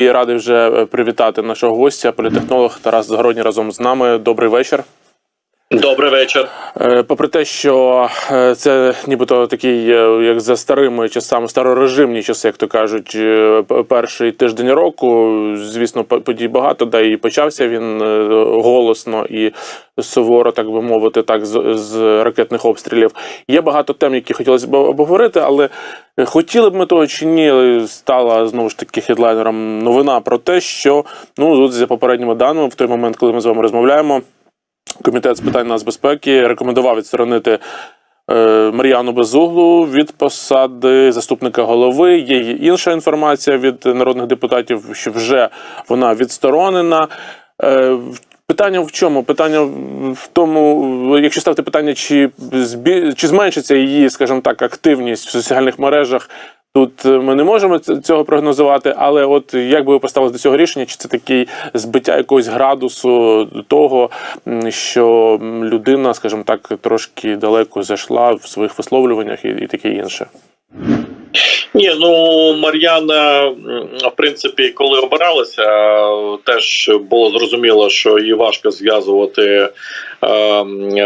І радий вже е, привітати нашого гостя, політехнолог Тарас Загородній разом з нами. Добрий вечір. Добрий вечір. Е, Попри те, що е, це нібито такий, е, як за старими часами, старорежимні часи, як то кажуть, перший тиждень року, звісно, по- подій багато, да і почався він голосно і суворо, так би мовити, так з, з ракетних обстрілів. Є багато тем, які хотілося б обговорити, але хотіли б ми того чи ні, стала знову ж таки хедлайнером новина про те, що ну за попередніми даними, в той момент, коли ми з вами розмовляємо. Комітет з питань нацбезпеки рекомендував відсторонити е, Мар'яну Безуглу від посади заступника голови. Є інша інформація від народних депутатів, що вже вона відсторонена. Е, Питання в чому? Питання в тому, якщо ставити питання, чи збі... чи зменшиться її, скажімо так, активність в соціальних мережах. Тут е, ми не можемо цього прогнозувати, але от як би ви поставили до цього рішення, чи це такий збиття якогось градусу того, що людина, скажімо так, трошки далеко зайшла в своїх висловлюваннях і, і таке інше? Ні, ну Мар'яна, в принципі, коли обиралася, теж було зрозуміло, що її важко зв'язувати е,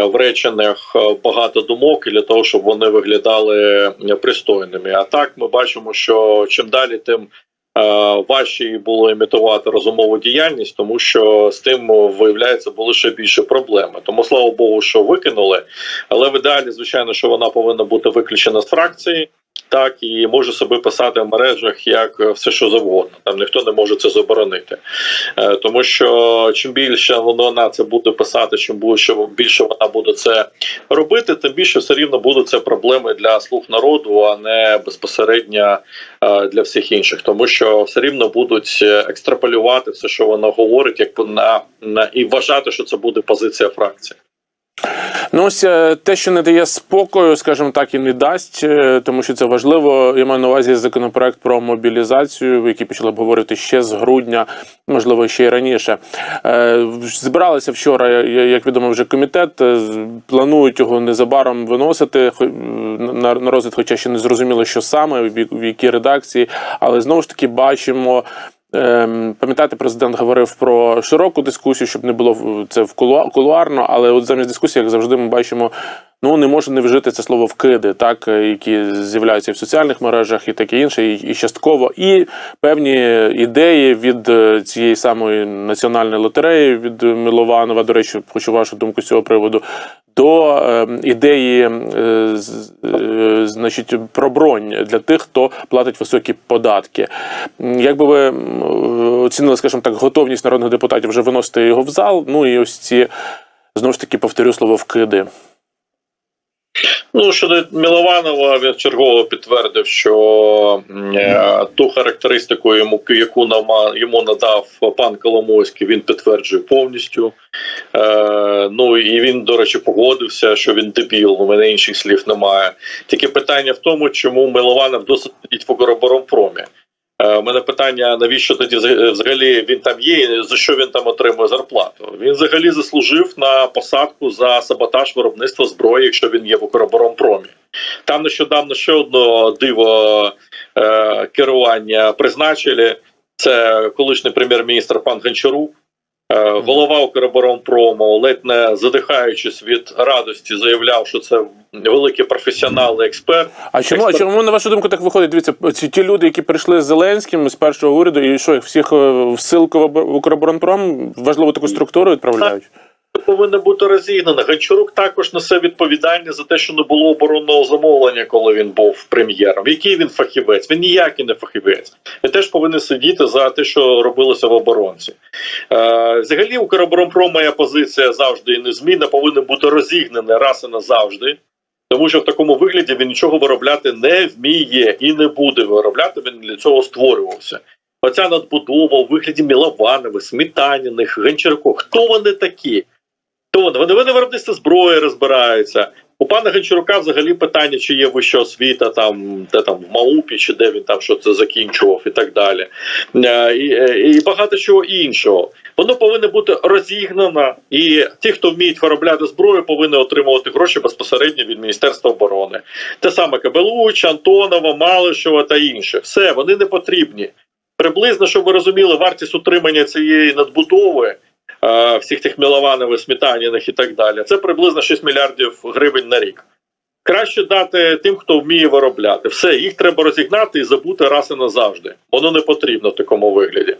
в реченнях багато думок для того, щоб вони виглядали пристойними. А так ми бачимо, що чим далі, тим е, важче їй було імітувати розумову діяльність, тому що з тим виявляється були ще більше проблеми. Тому слава Богу, що викинули. Але в ідеалі, звичайно, що вона повинна бути виключена з фракції. Так і може себе писати в мережах як е, все, що завгодно. Там ніхто не може це заборонити, Е, тому що чим більше вона це буде писати, чим більше вона буде це робити, тим більше все рівно будуть це проблеми для слуг народу, а не безпосередньо е, для всіх інших, тому що все рівно будуть екстраполювати все, що вона говорить, як на, на і вважати, що це буде позиція фракції. Ну, ось е, те, що не дає спокою, скажімо так, і не дасть, е, тому що це важливо. Я маю на увазі законопроект про мобілізацію, який почали обговорювати ще з грудня, можливо, ще й раніше. Е, Збиралися вчора, як відомо, вже комітет. Планують його незабаром виносити на розгляд, хоча ще не зрозуміло, що саме, в якій редакції, але знову ж таки бачимо. Ем, Пам'ятаєте, президент говорив про широку дискусію, щоб не було це в кулуа- кулуарно, але от замість дискусії, як завжди, ми бачимо, ну не може не вжити це слово вкиди, так е, які з'являються в соціальних мережах, і таке інше, і, і частково, і певні ідеї від е, цієї самої національної лотереї від Милованова. До речі, хочу вашу думку з цього приводу. До е, ідеї, е, е, значить, про бронь для тих, хто платить високі податки. Як би ви оцінили, скажімо так, готовність народних депутатів вже виносити його в зал? Ну і ось ці знову ж таки повторю слово вкиди. Ну щодо Мілованова, він чергово підтвердив, що е, ту характеристику, йому яку нама йому надав пан Коломойський, він підтверджує повністю. Е, ну і він, до речі, погодився, що він дебіл. У мене інших слів немає. Тільки питання в тому, чому Милованов досить сидить в Укроборонпромі. Е, У мене питання: навіщо тоді взаг- взагалі він там є, і за що він там отримує зарплату? Він взагалі заслужив на посадку за саботаж виробництва зброї, якщо він є в Укроборонпромі. Там нещодавно ще одне диво е, керування призначили. Це колишній прем'єр-міністр пан Гончарук. Е, Голова Укроборонпрому, ледь не задихаючись від радості, заявляв, що це великий професіонал і експерт. А чому, а чому на вашу думку так виходить? Дивіться, ці ті люди, які прийшли з Зеленським з першого уряду, і що їх всіх е, в силку в Об- в Укроборонпром важливу таку структуру відправляють? Повинна бути розігнана. Гончарук також несе відповідальність за те, що не було оборонного замовлення, коли він був прем'єром. Який він фахівець? Він ніякий не фахівець. Він теж повинен сидіти за те, що робилося в оборонці. Е, взагалі, у Караборонпром моя позиція завжди і незмінна, повинна бути розігнана раз і назавжди. Тому що в такому вигляді він нічого виробляти не вміє і не буде виробляти. Він для цього створювався. Оця надбудова у вигляді Мілованова, Сметаніних, Гончарко. Хто вони такі? То вони, вони, виробництво зброї розбираються. У пана Гончарука взагалі питання, чи є вища освіта там, де там в Маупі, чи де він там що це закінчував, і так далі. Е, І, е, і багато чого іншого. Воно повинно бути розігнано, і ті, хто вміють виробляти зброю, повинні отримувати гроші безпосередньо від Міністерства оборони. Те саме Кабелуч, Антонова, Малишева та інші. Все, вони не потрібні. приблизно, щоб ви розуміли, вартість утримання цієї надбудови. Е, Всіх тих Мілованових, Сметаніних і так далі. Це приблизно 6 мільярдів гривень на рік. Краще дати тим, хто вміє виробляти. Все, їх треба розігнати і забути раз і назавжди. Воно не потрібно в такому вигляді.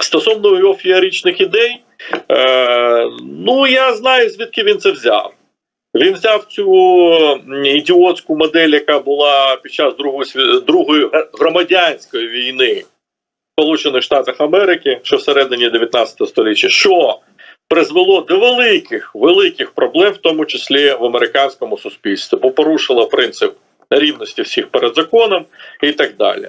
Стосовно його феєричних ідей, е, ну я знаю, звідки він це взяв. Він взяв цю ідіотську модель, яка була під час Другої, Другої громадянської війни Сполучених Штатах Америки, що всередині 19 століття, що призвело до великих великих проблем, в тому числі в американському суспільстві, бо порушило принцип рівності всіх перед законом і так далі.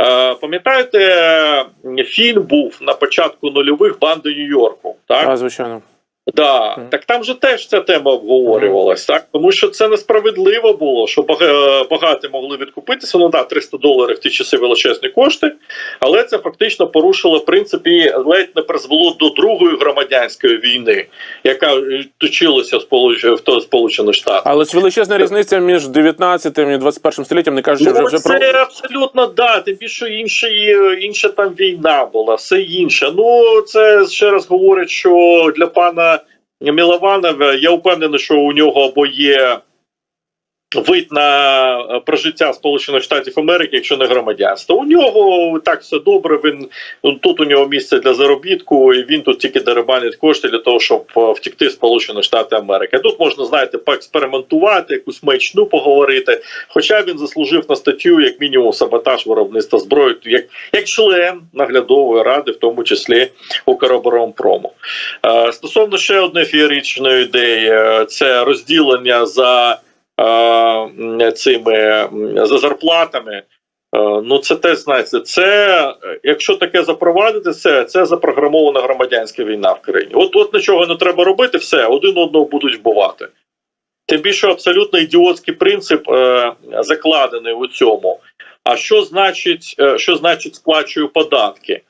Е, пам'ятаєте, фільм був на початку нульових банди Нью-Йорку, так? А, звичайно. Да, так там же теж ця тема обговорювалась, так тому що це несправедливо було, що бага- багаті могли відкупитися. Ну да, 300 доларів ті часи величезні кошти, але це фактично порушило в принципі ледь не призвело до другої громадянської війни, яка е, точилася в Сполучених Штатах. Але ж величезна різниця між 19 і 21 століттям, не кажучи вже Ну, вже це про абсолютно да. Тим більше інша, інша там війна була, все інше. Ну це ще раз говорить, що для пана Мілованова я впевнений, що у нього або є вид на е, прожиття Сполучених Штатів Америки, якщо не громадянство. У нього так все добре. Він ну, тут у нього місце для заробітку, і він тут тільки деребанить кошти для того, щоб е, втікти Сполучені Штати Америки. Тут можна знаєте, поекспериментувати, якусь маячну поговорити. Хоча він заслужив на статтю, як мінімум, саботаж виробництва зброї, як, як член наглядової ради, в тому числі Укроборонпрому. Е, Стосовно ще одної феєричної ідеї, е, це розділення за цими за зарплатами. Е, Ну, це теж знаєте, це якщо таке запровадити, це, це запрограмована громадянська війна в країні. От от нічого не треба робити, все один одного будуть вбивати. Тим більше абсолютно ідіотський принцип е, закладений у цьому. А що значить, е, що значить сплачую податки?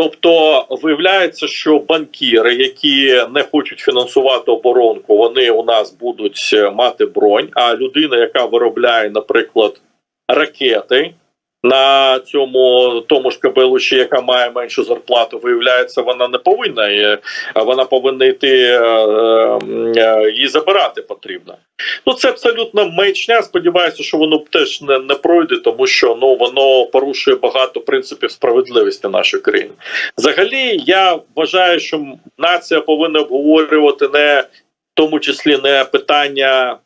Тобто виявляється, що банкіри, які не хочуть фінансувати оборонку, вони у нас будуть е, мати бронь. А людина, яка виробляє, наприклад, ракети на цьому тому ж кабелуші, яка має меншу зарплату, виявляється, вона не повинна е, вона повинна йти е, е, її забирати потрібно. Ну це абсолютно маячня. Сподіваюся, що воно теж не, не пройде, тому що ну воно порушує багато принципів справедливості нашої країни. Взагалі, я вважаю, що нація повинна обговорювати не в тому числі не питання.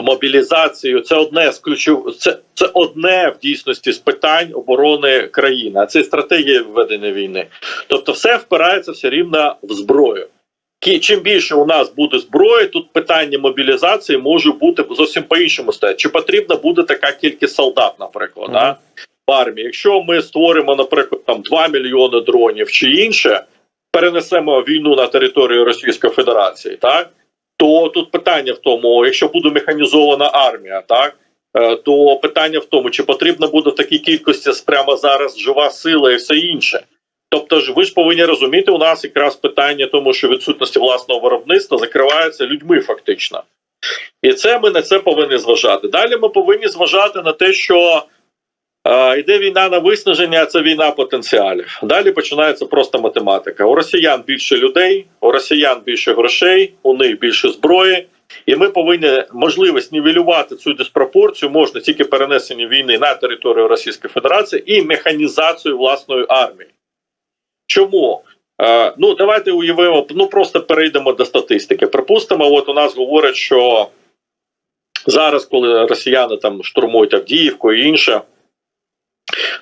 Мобілізацію це одне з ключов... це, це одне в дійсності з питань оборони країни, а це стратегія ведення війни. Тобто, все впирається все рівно в зброю. Чим більше у нас буде зброї, тут питання мобілізації може бути зовсім по-іншому стати. Чи потрібна буде така кількість солдат, наприклад, да? в армії? Якщо ми створимо, наприклад, там 2 мільйони дронів чи інше, перенесемо війну на територію Російської Федерації, так то тут питання в тому, якщо буде механізована армія, так е, то питання в тому, чи потрібна буде в такій кількості прямо зараз жива сила і все інше. Тобто ж ви ж повинні розуміти, у нас якраз питання тому, що відсутності власного виробництва закривається людьми фактично. І це ми на це повинні зважати. Далі ми повинні зважати на те, що йде війна на виснаження, це війна потенціалів. Далі починається просто математика. У росіян більше людей, у росіян більше грошей, у них більше зброї. І ми повинні можливість нівелювати цю диспропорцію можна тільки перенесення війни на територію Російської Федерації і механізацію власної армії. Чому? Е, ну, давайте уявимо, ну просто перейдемо до статистики. Припустимо, от у нас говорять, що зараз, коли росіяни там штурмують Авдіївку і інше,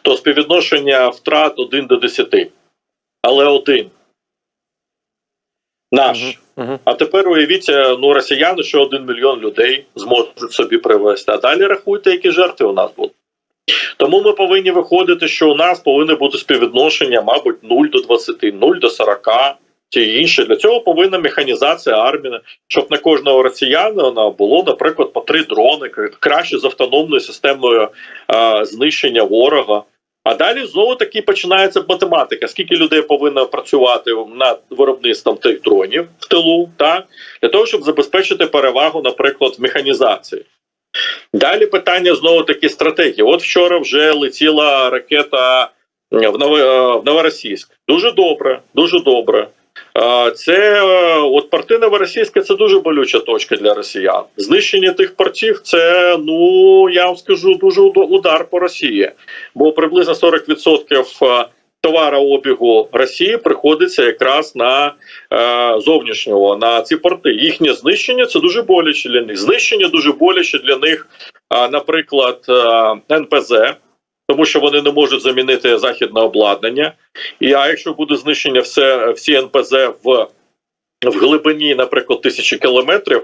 то співвідношення втрат 1 до 10. Але один. Наш. Мгм, мгм. А тепер уявіться, ну росіяни, що один мільйон людей зможуть собі привезти. А далі рахуйте, які жертви у нас будуть. Тому ми повинні виходити, що у нас повинно бути співвідношення, мабуть, 0 до 20, 0 до 40, ті інше. Для цього повинна механізація армії, щоб на кожного росіянина було, наприклад, по три дрони, краще з автономною системою е, знищення ворога. А далі знову таки починається математика. Скільки людей повинно працювати над виробництвом тих дронів в тилу, так для того, щоб забезпечити перевагу, наприклад, механізації. Далі питання знову таки стратегії. От вчора вже летіла ракета е, в Новоросійськ. Дуже добре, дуже добре. Це е, от порти Новоросійська це дуже болюча точка для росіян. Знищення тих портів це ну я вам скажу дуже удар по Росії, бо приблизно 40% е, товарообігу Росії приходиться якраз на е, зовнішнього на ці порти. Їхнє знищення це дуже боляче для них. Знищення дуже боляче для них, наприклад, е, НПЗ. Тому що вони не можуть замінити західне обладнання, і а якщо буде знищення все всі НПЗ в, в глибині, наприклад, тисячі кілометрів,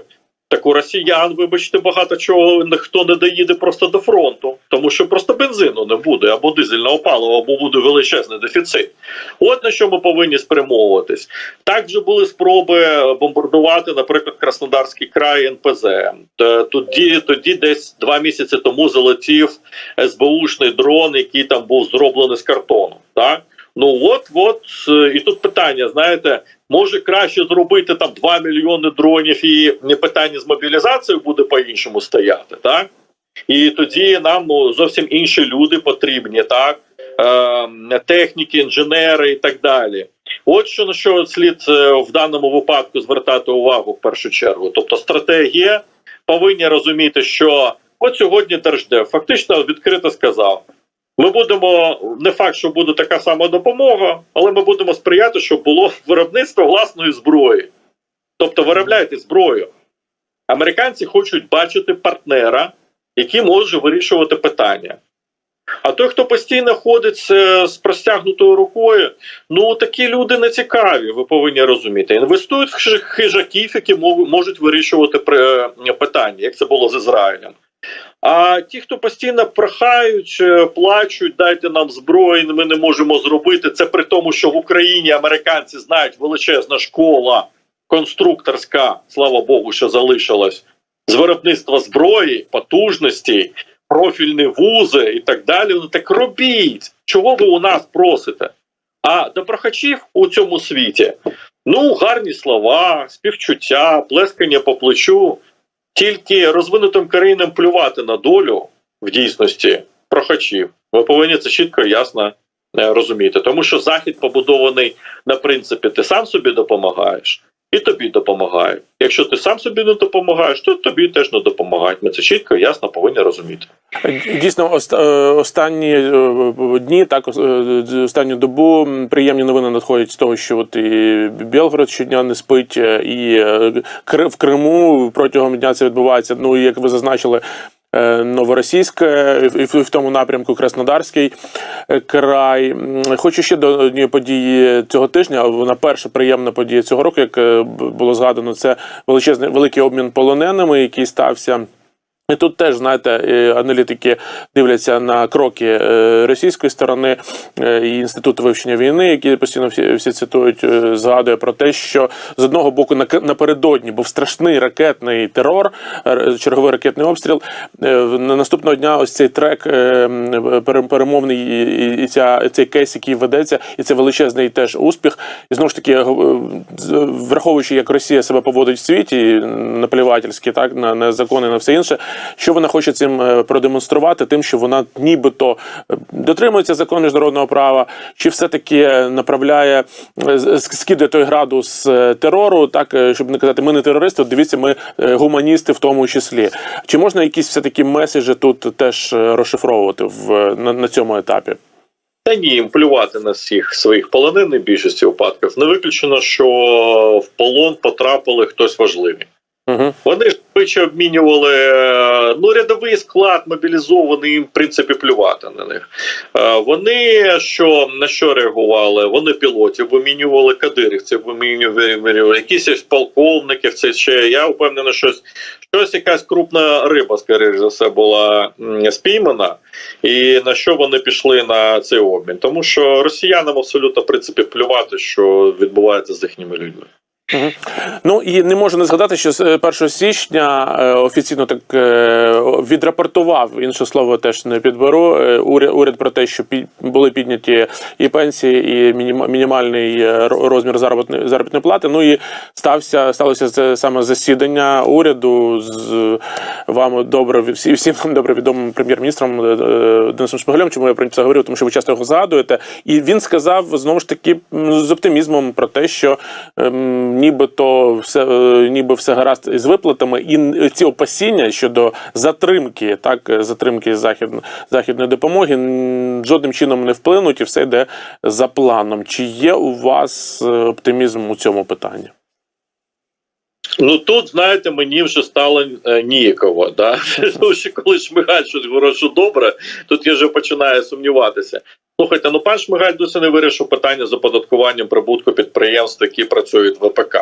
так у росіян, вибачте, багато чого ніхто не доїде просто до фронту, тому що просто бензину не буде, або дизельного палива, або буде величезний дефіцит. От на що ми повинні спрямовуватись. Так вже були спроби бомбардувати, наприклад, Краснодарський край НПЗ. Тоді, тоді десь два місяці тому залетів СБУшний дрон, який там був зроблений з картону. Так? Ну от, от е, і тут питання: знаєте, може краще зробити там 2 мільйони дронів, і не питання з мобілізацією буде по-іншому стояти, так? І тоді нам ну, зовсім інші люди потрібні, так? Е, техніки, інженери і так далі. От що на що слід е, в даному випадку звертати увагу в першу чергу. Тобто, стратегія повинні розуміти, що от сьогодні Держдев фактично відкрито сказав: ми будемо не факт, що буде така сама допомога, але ми будемо сприяти, щоб було виробництво власної зброї. Тобто, виробляйте зброю. Американці хочуть бачити партнера, який може вирішувати питання. А той, хто постійно ходить з простягнутою рукою, ну такі люди не цікаві, ви повинні розуміти. Інвестують в хижаків, які можуть вирішувати е, питання, як це було з Ізраїлем. А ті, хто постійно прохають, е, плачуть, дайте нам зброю, ми не можемо зробити. Це при тому, що в Україні американці знають величезна школа конструкторська, слава Богу, що залишилась з виробництва зброї, потужностей, профільні вузи і так далі. Ну так робіть. Чого ви у нас просите? А до прохачів у цьому світі ну гарні слова, співчуття, плескання по плечу. Тільки розвинутим країнам плювати на долю в дійсності прохачів. Ви повинні це чітко і ясно е, розуміти. Тому що захід побудований на принципі ти сам собі допомагаєш, і тобі допомагають. Якщо ти сам собі не допомагаєш, то тобі теж не допомагають. Ми це чітко і ясно повинні розуміти. Дійсно, е, останні е, дні, так е, останню добу приємні новини надходять з того, що от і Білгород щодня не спить, і в Криму протягом дня це відбувається. Ну як ви зазначили. Е, Новоросійськ і в тому напрямку Краснодарський е, край. Хочу ще до однієї події цього тижня. Вона перша приємна подія цього року, як е, було згадано, це величезний великий обмін полоненими, який стався. І тут теж знаєте, е, аналітики дивляться на кроки е, російської сторони е, і інституту вивчення війни, які постійно всі, всі цитують, згадує про те, що з одного боку на- напередодні був страшний ракетний терор, черговий ракетний обстріл. На наступного дня ось цей трек перемовний і- ця цей кейс, який ведеться, і це величезний теж успіх. І знову ж таки, враховуючи, як Росія себе поводить в світі, наплівательськи, так на, на закони, на все інше. Що вона хоче цим е, продемонструвати, тим, що вона нібито е, дотримується закону міжнародного права, чи все-таки направляє, е, скидає той градус терору, так щоб не казати, ми не терористи, дивіться, ми гуманісти в тому числі. Чи можна якісь все таки меседжі тут теж розшифровувати в на, на цьому етапі? Та ні, їм плювати на всіх своїх полонених більшості випадків. Не виключено, що в полон потрапили хтось важливий. Угу. Вони ж швидше обмінювали е, ну, рядовий склад мобілізований, їм в принципі плювати на них. Е, Вони що на що реагували? Вони пілотів вимінювали кадирівців, вимінювали якісь полковників. Це ще я впевнений, щось щось якась крупна риба, скоріш за все, була спіймана. І на що вони пішли на цей обмін? Тому що росіянам абсолютно в принципі плювати, що відбувається з їхніми людьми. Ну і не можу не згадати, що з е, 1 січня е, офіційно так е, відрапортував інше слово теж не підберу. е, Уряд, уряд про те, що були підняті і пенсії, і мініма- мінімальний е, розмір заробітної заробітної плати. Ну і стався сталося це саме засідання уряду з вами добре всі всім вам добре відомим прем'єр-міністром е, е, Денисом Шмигалем. Чому я про це говорив? Тому що ви часто його згадуєте. І він сказав знову ж таки з оптимізмом про те, що ем, нібито все е, ніби все гаразд із виплатами, і ці опасіння щодо затримки, так затримки захід, західної допомоги жодним чином не вплинуть, і все йде за планом. Чи є у вас е, оптимізм у цьому питанні? Ну тут, знаєте, мені вже стало е, ніяково. Да? Тому що коли Шмигаль щось говорить, що добре, тут я вже починаю сумніватися. Слухайте, ну пан Шмигаль досі не вирішив питання з оподаткуванням прибутку підприємств, які працюють в ВПК.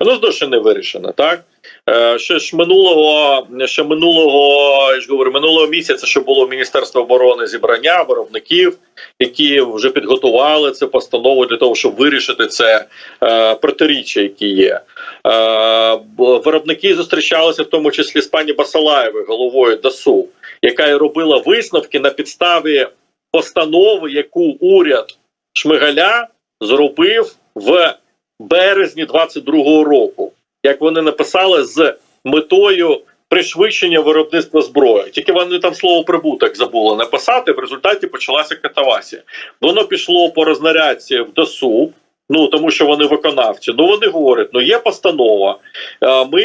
Воно ж досі не вирішено, так? Е, ще ж минулого, ще минулого, я ж говорю, минулого місяця, що було в Міністерство оборони зібрання виробників, які вже підготували цю постанову для того, щоб вирішити це е, протиріччя, які є. Е, виробники зустрічалися в тому числі з пані Басалаєвою, головою ДАСУ, яка і робила висновки на підставі постанови, яку уряд Шмигаля зробив в березні 22-го року, як вони написали з метою пришвидшення виробництва зброї. Тільки вони там слово прибуток забули написати. В результаті почалася катавасія. Воно пішло по рознарядці в ДАСУ. Ну тому що вони виконавці. Ну вони говорять: ну є постанова. е, Ми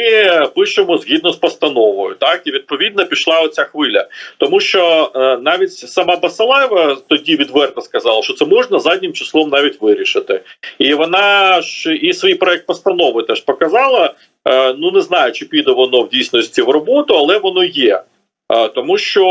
пишемо згідно з постановою. Так і відповідно пішла оця хвиля. Тому що е, навіть сама Басалаєва тоді відверто сказала, що це можна заднім числом навіть вирішити. І вона ж і свій проект постанови теж показала. Е, ну не знаю, чи піде воно в дійсності в роботу, але воно є. Е, Тому що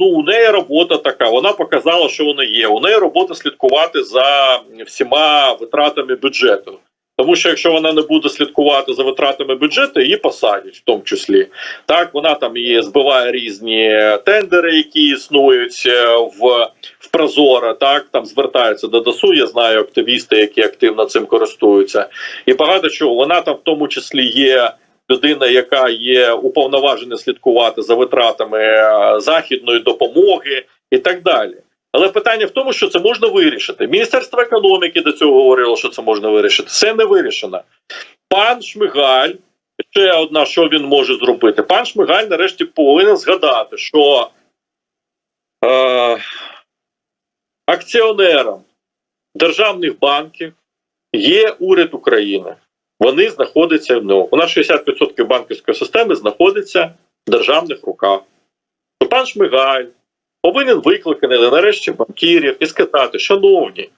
ну у неї робота така, вона показала, що вона є. У неї робота слідкувати за всіма витратами бюджету. Тому що якщо вона не буде слідкувати за витратами бюджету, її посадять, в тому числі. Так, вона там і збиває різні тендери, які існують е, в, в Прозоро, так там звертаються до ДАСУ. Я знаю активісти, які активно цим користуються, і багато чого. Вона там в тому числі є людина, яка є уповноважена слідкувати за витратами е, західної допомоги і так далі. Але питання в тому, що це можна вирішити. Міністерство економіки до цього говорило, що це можна вирішити. Це не вирішено. Пан Шмигаль, ще одна, що він може зробити. Пан Шмигаль нарешті повинен згадати, що е, акціонером державних банків є уряд України. Вони знаходяться ну, у нас 60% банківської системи знаходиться в державних руках. То пан Шмигаль повинен викликати нарешті банкірів і сказати, шановні,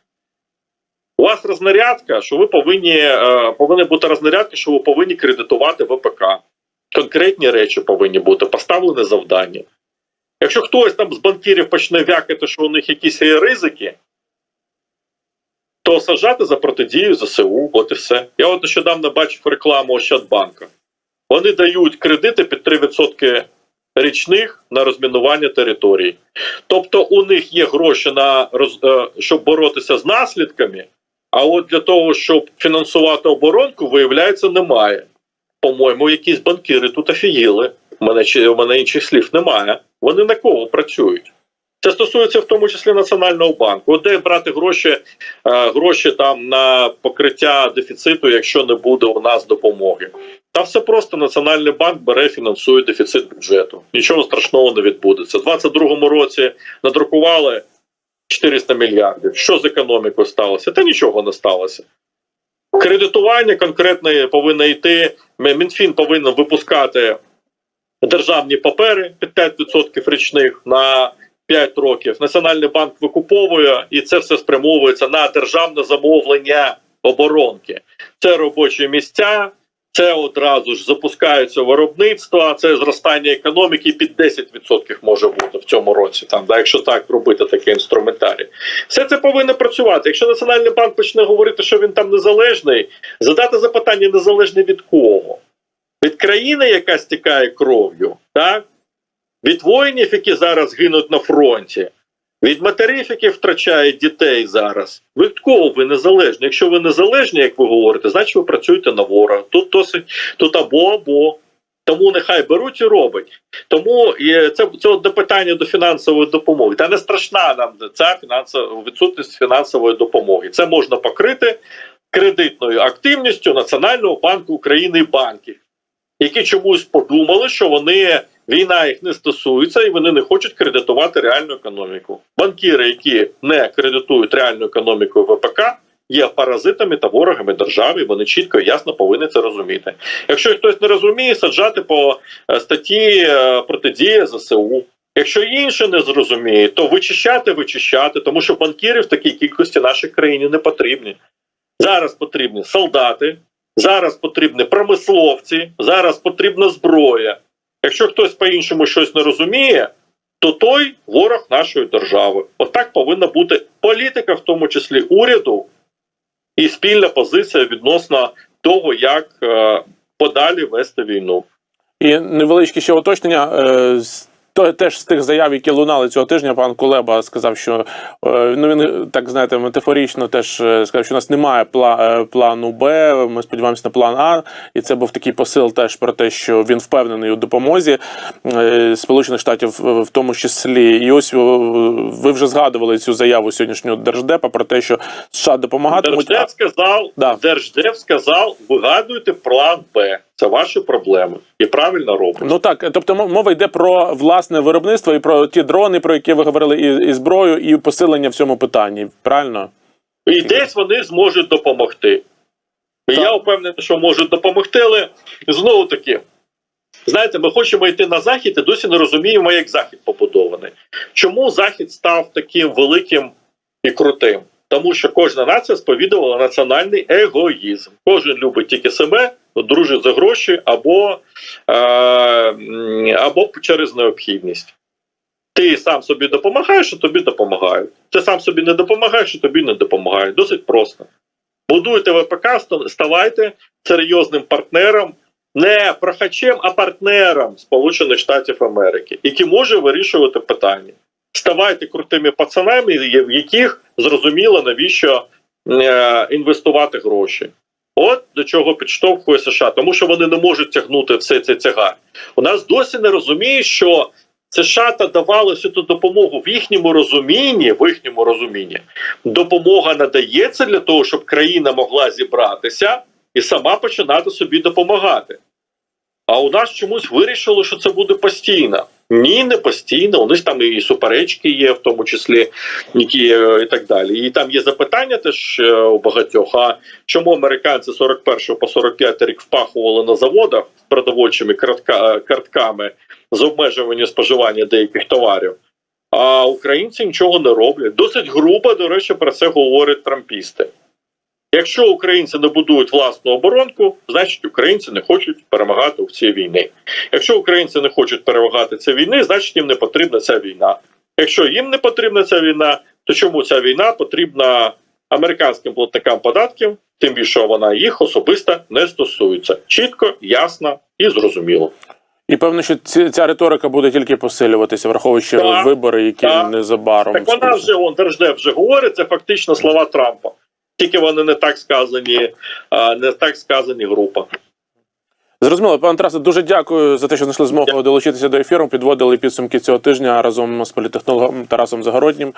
у вас рознарядка, що ви повинні е, повинна бути рознарядка, що ви повинні кредитувати ВПК. Конкретні речі повинні бути поставлені завдання. Якщо хтось там з банкірів почне вякати, що у них якісь ризики, то сажати за протидію ЗСУ, от і все. Я от нещодавно бачив рекламу Ощадбанка. Вони дають кредити під 3% річних на розмінування територій. Тобто у них є гроші на е, щоб боротися з наслідками, а от для того, щоб фінансувати оборонку, виявляється, немає. По-моєму, якісь банкіри тут офігіли. У мене, у мене інших слів немає. Вони на кого працюють? Це стосується в тому числі Національного банку. Де брати гроші, е, гроші там на покриття дефіциту, якщо не буде у нас допомоги. Та все просто Національний банк бере, фінансує дефіцит бюджету. Нічого страшного не відбудеться. У 2022 році надрукували 400 мільярдів. Що з економікою сталося? Та нічого не сталося. Кредитування конкретне повинно йти. Мінфін повинен випускати державні папери під 5% річних на 5 років. Національний банк викуповує, і це все спрямовується на державне замовлення оборонки. Це робочі місця, це одразу ж запускаються виробництва, це зростання економіки під 10% може бути в цьому році. Там, да, якщо так робити такий інструментарій. Все це повинно працювати. Якщо Національний банк почне говорити, що він там незалежний, задати запитання незалежний від кого? Від країни, яка стікає кров'ю, так? Від воїнів, які зараз гинуть на фронті, від матерів, які втрачають дітей зараз. Від кого ви незалежні? Якщо ви незалежні, як ви говорите, значить ви працюєте на ворога. Тут досить тут або або. Тому нехай беруть і роблять. Тому це, це до питання до фінансової допомоги. Та не страшна нам ця фінансова відсутність фінансової допомоги. Це можна покрити кредитною активністю Національного банку України і банків, які чомусь подумали, що вони війна їх не стосується, і вони не хочуть кредитувати реальну економіку. Банкіри, які не кредитують реальну економіку ВПК, є паразитами та ворогами держави. Вони чітко і ясно повинні це розуміти. Якщо хтось не розуміє, саджати по е, статті е, протидія ЗСУ. Якщо інше не зрозуміє, то вичищати, вичищати, тому що банкіри в такій кількості нашій країні не потрібні. Зараз потрібні солдати, зараз потрібні промисловці, зараз потрібна зброя. Якщо хтось по-іншому щось не розуміє, то той ворог нашої держави. Отак повинна бути політика, в тому числі уряду, і спільна позиція відносно того, як е, подалі вести війну. І невеличке ще уточнення. То теж з тих заяв, які лунали цього тижня, пан Кулеба сказав, що е, ну він так знаєте, метафорично теж е, сказав, що у нас немає пла- е, плану Б. Ми сподіваємося на план А. І це був такий посил теж про те, що він впевнений у допомозі Сполучених Штатів в тому числі. І ось ви вже згадували цю заяву сьогоднішнього держдепа про те, що США допомагатимуть. Держдеп сказав, Да. Держдеп сказав, вигадуйте план Б. Це ваші проблеми. І правильно робить. Ну так, тобто мова йде про власне виробництво і про ті дрони, про які ви говорили, і, і зброю, і посилення в цьому питанні. Правильно? І десь вони зможуть допомогти. І Так. я впевнений, що можуть допомогти, але знову таки, знаєте, ми хочемо йти на захід і досі не розуміємо, як захід побудований. Чому захід став таким великим і крутим? Тому що кожна нація сповідувала національний егоїзм. Кожен любить тільки себе, дружить за гроші або, е, або через необхідність. Ти сам собі допомагаєш, а тобі допомагають. Ти сам собі не допомагаєш, а тобі не допомагають. Досить просто. Будуйте ВПК, ставайте серйозним партнером, не прохачем, а партнером Сполучених Штатів Америки, який може вирішувати питання. Ставайте крутими пацанами, в яких зрозуміло, навіщо е, інвестувати гроші. От до чого підштовхує США, тому що вони не можуть тягнути все це тягар. У нас досі не розуміє, що США та давали всю ту допомогу в їхньому розумінні, в їхньому розумінні, допомога надається для того, щоб країна могла зібратися і сама починати собі допомагати. А у нас чомусь вирішили, що це буде постійно. Ні, не постійно. У них там і суперечки є, в тому числі, які е, і так далі. І там є запитання теж е, у багатьох. А чому американці 41 по 45 рік впахували на заводах продовольчими картками з обмежуванням споживання деяких товарів? А українці нічого не роблять. Досить грубо, до речі, про це говорять трампісти. Якщо українці не будують власну оборонку, значить українці не хочуть перемагати в цій війні. Якщо українці не хочуть перемагати цій війни, значить їм не потрібна ця війна. Якщо їм не потрібна ця війна, то чому ця війна потрібна американським платникам податків, тим більше вона їх особисто не стосується. Чітко, ясно і зрозуміло. І певно, що ця риторика буде тільки посилюватися, враховуючи Так, вибори, які так. незабаром Так вона вже он Держдеп вже говорить, це фактично слова Трампа. Тільки вони не так сказані, не так сказані група. Зрозуміло, пане Тарасе, дуже дякую за те, що знайшли змогу долучитися до ефіру. Підводили підсумки цього тижня разом з політехнологом Тарасом Загороднім.